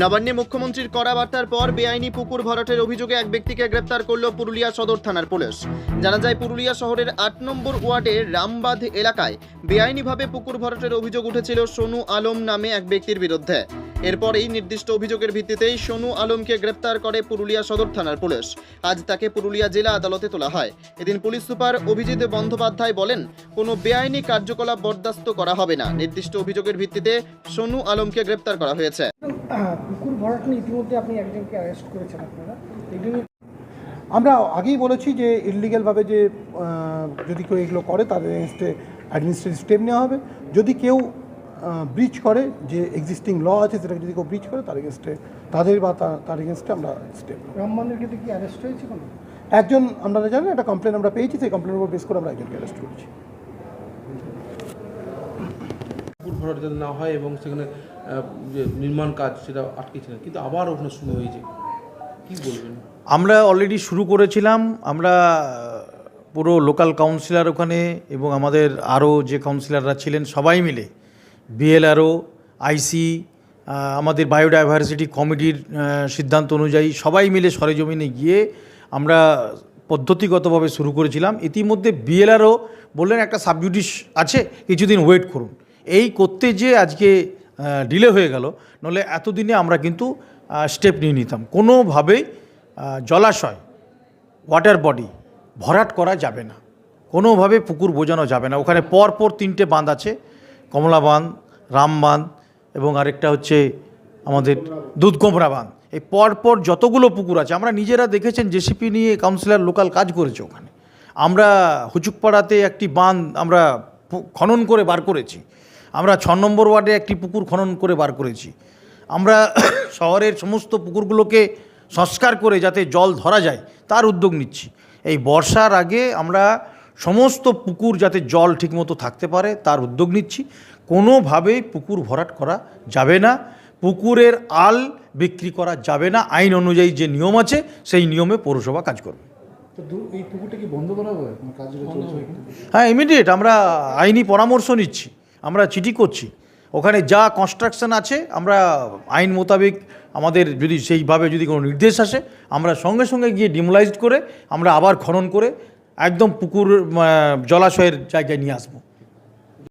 নবান্নে মুখ্যমন্ত্রীর কড়া বার্তার পর বেআইনি পুকুর ভরাটের অভিযোগে এক ব্যক্তিকে গ্রেপ্তার করল পুরুলিয়া সদর থানার পুলিশ। জানা যায়, পুরুলিয়া শহরের আট নম্বর ওয়ার্ডের রামবাঁধ এলাকায় বেআইনিভাবে পুকুর ভরাটের অভিযোগ উঠেছিল সোনু আলম নামে এক ব্যক্তির বিরুদ্ধে। এরপর এই নির্দিষ্ট অভিযোগের ভিত্তিতেই সোনু আলমকে গ্রেপ্তার করে পুরুলিয়া সদর থানার পুলিশ। আজ তাকে পুরুলিয়া জেলা আদালতে তোলা হয়। এদিন পুলিশ সুপার অভিজিৎ বন্দ্যোপাধ্যায় বলেন, কোনো বেআইনি কার্যকলাপ বরদাস্ত করা হবে না। নির্দিষ্ট অভিযোগের ভিত্তিতে সোনু আলমকে গ্রেপ্তার করা হয়েছে। পুকুর ভরাট নিয়ে ইতিমধ্যে আপনি একজনকে অ্যারেস্ট করেছেন আপনারা। আমরা আগেই বলেছি যে ইলিগালভাবে যে যদি কেউ এগুলো করে তাদের এগেনস্টে অ্যাডমিনিস্ট্রেটিভ স্টেপ নেওয়া হবে। যদি কেউ ব্রিচ করে যে এক্সিস্টিং ল আছে সেটাকে যদি কেউ ব্রিচ করে তার এগেনস্টে তাদের বা তার এগেনস্টে আমরা স্টেপ রামমানের ক্ষেত্রে কি অ্যারেস্ট হয়েছে কোনো? একজন আপনারা জানেন একটা কমপ্লেন আমরা পেয়েছি সেই কমপ্লেনের উপর বেস করে আমরা একজনকে অ্যারেস্ট করেছি। ভরাট যাতে না হয় এবং সেখানে যে নির্মাণ কাজ সেটা আটকেছিলেন কিন্তু আবার ওখানে শুরু হয়েছে। কি বলবেন? আমরা অলরেডি শুরু করেছিলাম। আমরা পুরো লোকাল কাউন্সিলর ওখানে এবং আমাদের আরও যে কাউন্সিলররা ছিলেন সবাই মিলে। বিএলআরও আইসি আমাদের বায়োডাইভার্সিটি কমিটির সিদ্ধান্ত অনুযায়ী সবাই মিলে সরেজমিনে গিয়ে আমরা পদ্ধতিগতভাবে শুরু করেছিলাম। ইতিমধ্যে বিএলআরও বললেন একটা সাবজুডিস আছে, কিছুদিন ওয়েট করুন। এই করতে যে আজকে ডিলে হয়ে গেল। নলে এতদিনে আমরা কিন্তু স্টেপ নিয়ে নিতাম। কোনোভাবেই জলাশয় ওয়াটার বডি ভরাট করা যাবে না। কোনোভাবে পুকুর বোঝানো যাবে না। ওখানে পর পর তিনটে বাঁধ আছে, কমলা বাঁধ, রাম বাঁধ এবং আরেকটা হচ্ছে আমাদের দুধকোমরা বাঁধ। এই পর পর যতগুলো পুকুর আছে, আমরা নিজেরা দেখেছেন জেসিপি নিয়ে কাউন্সিলর লোকাল কাজ করেছে ওখানে। আমরা হুচুকপাড়াতে একটি বাঁধ আমরা খনন করে বার করেছি। আমরা ছ নম্বর ওয়ার্ডে একটি পুকুর খনন করে বার করেছি। আমরা শহরের সমস্ত পুকুরগুলোকে সংস্কার করে যাতে জল ধরা যায় তার উদ্যোগ নিচ্ছি। এই বর্ষার আগে আমরা সমস্ত পুকুর যাতে জল ঠিকমতো থাকতে পারে তার উদ্যোগ নিচ্ছি। কোনোভাবেই পুকুর ভরাট করা যাবে না পুকুরের আল বিক্রি করা যাবে না আইন অনুযায়ী যে নিয়ম আছে সেই নিয়মে পৌরসভা কাজ করবে। হ্যাঁ ইমিডিয়েট আমরা আইনি পরামর্শ নিচ্ছি। আমরা চিঠি করছি। ওখানে যা কনস্ট্রাকশন আছে, আমরা আইন মোতাবেক আমাদের যদি সেইভাবে যদি কোনো নির্দেশ আসে, আমরা সঙ্গে সঙ্গে গিয়ে ডিমোলাইজড করে, আমরা আবার খনন করে একদম পুকুর জলাশয়ের জায়গায় নিয়ে আসব।